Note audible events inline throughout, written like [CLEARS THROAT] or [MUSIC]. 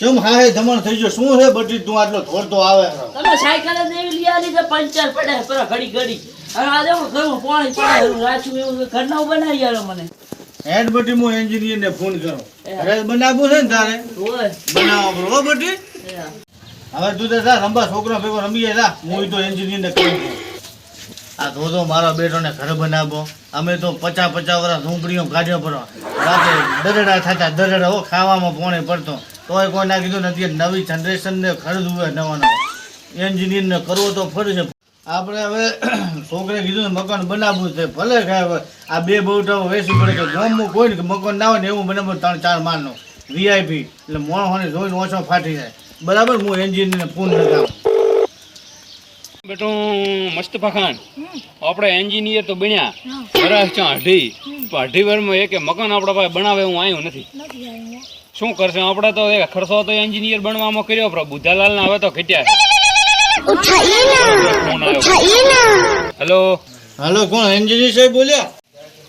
ચમ હા હે ધમણ થઈ ગયો? શું છે બધી? તું આટલો ધોરતો આવે. તમે સાયકલ જ એવી લઈ આલી કે પંચર પડે પર ઘડી ઘડી. અને આ દેખો ઘરમાં પાણી પડે રાચું એવું ઘરના બનાવી આલો મને. હેડ બટી હું એન્જિનિયર ને ફોન કરો અરે બનાવવું છે ને તારે? બનાવો બરો બટી. હવે તું તો જા રંબા છોકરો ભેગો રમીએ જા. હું તો એન્જિનિયર ને કહું આ ધોધો મારા બેટો ને ઘર બનાવો. અમે તો પચાસ પચાસ વર્ષ ઝૂંપડીઓ કાઢ્યો પડો રાતે દરડા થતા દરડા હો ખાવામાં પોણે પડતો. તોય કોઈ ના કીધું નથી નવી જનરેશન ને ખરીદવું હોય નવા નવા એન્જિનિયર ને કરવો તો ફરે આપણે હવે [CLEARS THROAT] છોકરે કીધું ને મકાન બનાવવું છે. ભલે ખાય આ બે બહુટાઓ વેસી પડે કે ગામમાં કોઈ ને મકાન ના હોય ને એવું બનાવું ત્રણ ચાર માળનો. વીઆઈપી એટલે મોણસોને જોઈને ઓછો ફાટી જાય. બરાબર? હું એન્જિનિયરને ફોન લગાવું બેટું મસ્તફા ખાન આપણે એન્જિનિયર તો બન્યા. વરસ છે અઢી પણ અઢી એક મકાન આપણા પાસે બનાવે હું આવ્યું નથી. શું કરશે? આપણે તો એ ખર્ચો તો એન્જિનિયર બનવામાં કર્યો પણ બુધાલાલ ના હવે તો ઘટ્યા હેલો હાલો કોણ? એન્જિનિયર સાહેબ બોલ્યા?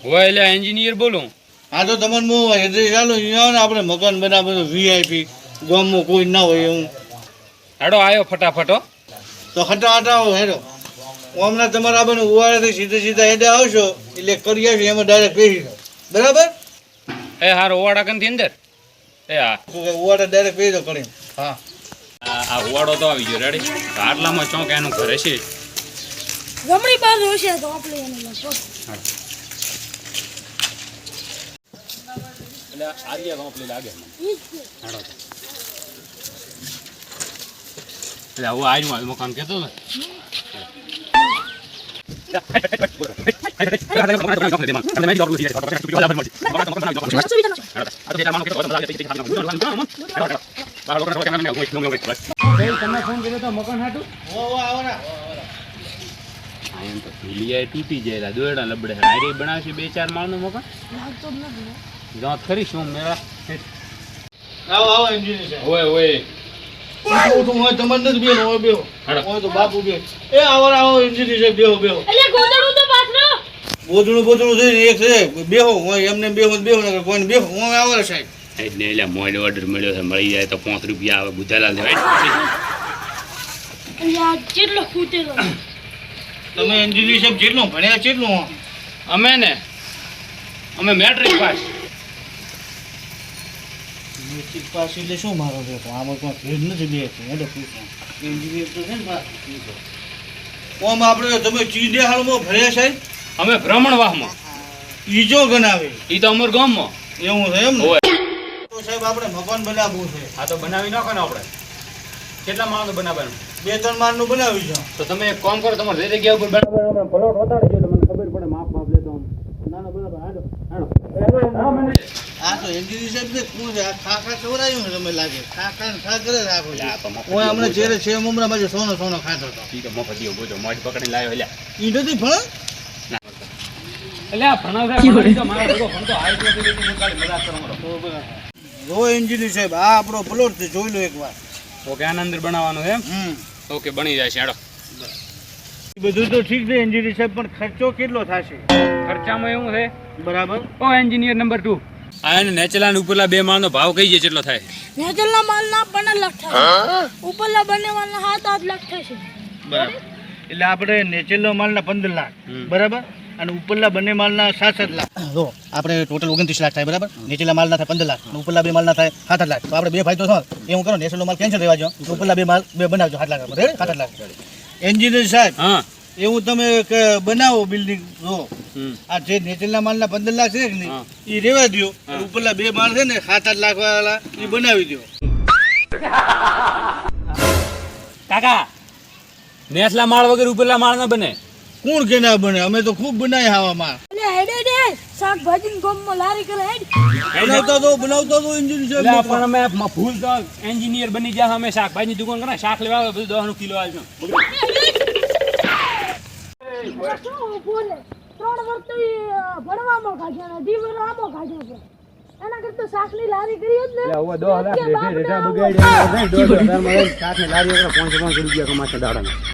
હોય એટલે એન્જિનિયર બોલું. હા તો તમને હું એડ્રેસ ચાલુ ને આપણે મકાન બનાવે વીઆઈપી ગામમાં કોઈ ના હોય એવું. હેડો આવ્યો ફટાફટો તો હટા હટાવો હેડો. હમણાં તમારા આપણે ઉવાળાથી સીધા સીધા હેડે આવશો એટલે કરી આવીએ એમાં ડાયરેક્ટ બેસી બરાબર? એ હારો ઓવાડા કંથી અંદર? એ હા તો ડાયરેક્ટ દો કરી હા. આ આ ઓવાડો તો આવી ગયો. રેડી આટલામાં ચોંક એનું ઘરે છે જમણી બાજુ હશે તો આપણે એને લખો એટલે આર્યા કંપની લાગે મને. હેડો. એટલે હું કહેતો ને તમે ફોન કર્યો તો મકાન હાટું ઓ ઓ આવો ને એમ તો ભીલિયા લબડે હારી બનાવશે બે ચાર માળનું મકાન લાગતો જ મેળા આવો આવો એન્જિનિયર ઓય ઓય હું તો હોય તમારે નથી બેનો હોય બેહો. હેડો. તો બાપુ બે એ આવો આવો એન્જિનિયર સાહેબ બેહો બેહો. એટલે ગોદડું તો પાથરો એક છે બેહો હોય એમને બેહો બેહો ને કોઈને બેહો હું આવો સાહેબ. એટલે એટલે મોડે ઓર્ડર મળ્યો છે મળી જાય તો પાંચ રૂપિયા આવે બુધાલાલ લેવાય કેટલો ખૂટેલો. તમે એન્જિનિયર સાહેબ જેટલું ભણ્યા કેટલું અમે ને અમે મેટ્રિક પાસ. મેટ્રિક પાસ એટલે શું મારો છે? આમાં કોઈ ભેદ નથી બે એટલે પૂછો. એન્જિનિયર તો છે ને ઓમ આપણે તમે ચીડે હાલમાં ભર્યા છે? અમે ભ્રમણવાહમાં ઈજો ગણાવે. ઈ તો અમર ગામમાં. એવું છે એમ ને? હોય. તો સાહેબ આપણે મકાન બનાવવું છે. આ તો બનાવી નાખો ને આપણે. કેટલા માણસો બનાવવાનું? બે ત્રણ માળનું બનાવ્યું છે. તો તમે એક કામ કરો તમારે જે જગ્યા ઉપર બનાવવાનું. પ્લોટ વતાડજો તો મને ખબર પડે માપ માપ લેતો આમ. ના ના બરાબર. હાલો હા, મને- આ તો એન્જિનિયર સાહેબ ને શું છે? આ ખા ખા ને તમે લાગે. ખા ખા ને ખા કરે રાખો આ તો મફત હું હમણાં જ્યારે છે મમરા બાજુ સોનો સોનો ખાતો હતો મફતિયો બોજો મોજ પકડીને લાવ્યો એટલે ઈ નથી ભણ? એટલે ભણાવ સાહેબ તો ભણતો હાઈ ક્લાસ સુધી મજાક કરો મારો જો એન્જિનિયર સાહેબ આ આપણો પ્લોટ છે જોઈ લો એકવાર. ઓકે આના અંદર બનાવવાનું છે એમ? હમ. ઓકે બની જાય છે હેડો એ બધું તો ઠીક છે એન્જિનિયર સાહેબ પણ ખર્ચો કેટલો થશે? ખર્ચામાં એવું છે. બરાબર. ઓ એન્જિનિયર નંબર ટુ. આ એને નેચરલા ને ઉપરલા બે માળનો ભાવ કઈ જાય કેટલો થાય? નેચરના માલના પંદર લાખ થાય. ઉપરના બંને માલના હાથ આઠ લાખ થશે બરાબર. એટલે આપણે નેચરલ માલના પંદર લાખ. બરાબર? અને ઉપરના બંને માલના સાત સાત લાખ જો આપણે ટોટલ ઓગણત્રીસ લાખ થાય બરાબર? નીચેલા માલના થાય પંદર લાખ અને ઉપરના બે માલના થાય સાત આઠ લાખ. તો આપણે બે ભાઈ તો છો. એ હું કરો નેચરલ માલ કેન્સલ રહેવા જો ઉપરના બે માલ બે બનાવજો સાત લાખ. રેડી સાત આઠ લાખ. એન્જિનિયર સાહેબ હા. એવું તમે એક બનાવો બિલ્ડિંગ જો. આ જે નેચરલા માલના પંદર લાખ છે કે નહીં એ રેવા દો. ઉપરના બે માળ છે ને સાત આઠ લાખ વાળા એ બનાવી દો કાકા નેસલા માળ વગર ઉપરલા માળ ના બને. કોણ કે ના બને? અમે તો ખૂબ બનાવી હવામાં એટલે શાકભાજી ગમમાં લારી કરે હેડ. તો બનાવતો તો એન્જિનિયર પણ અમે ભૂલ તો એન્જિનિયર બની ગયા અમે શાકભાજીની દુકાન કરે શાક લેવા આવે બધું દસનું કિલો આવજો ત્રણ વર્ષ તો ભણવામાં કાઢ્યા અઢી વર્ષ આમાં કાઢ્યા છે એના કરતા શાકની લારી કરી જ ને લારી પાંચ પાંચ રૂપિયા કમાશે દાડા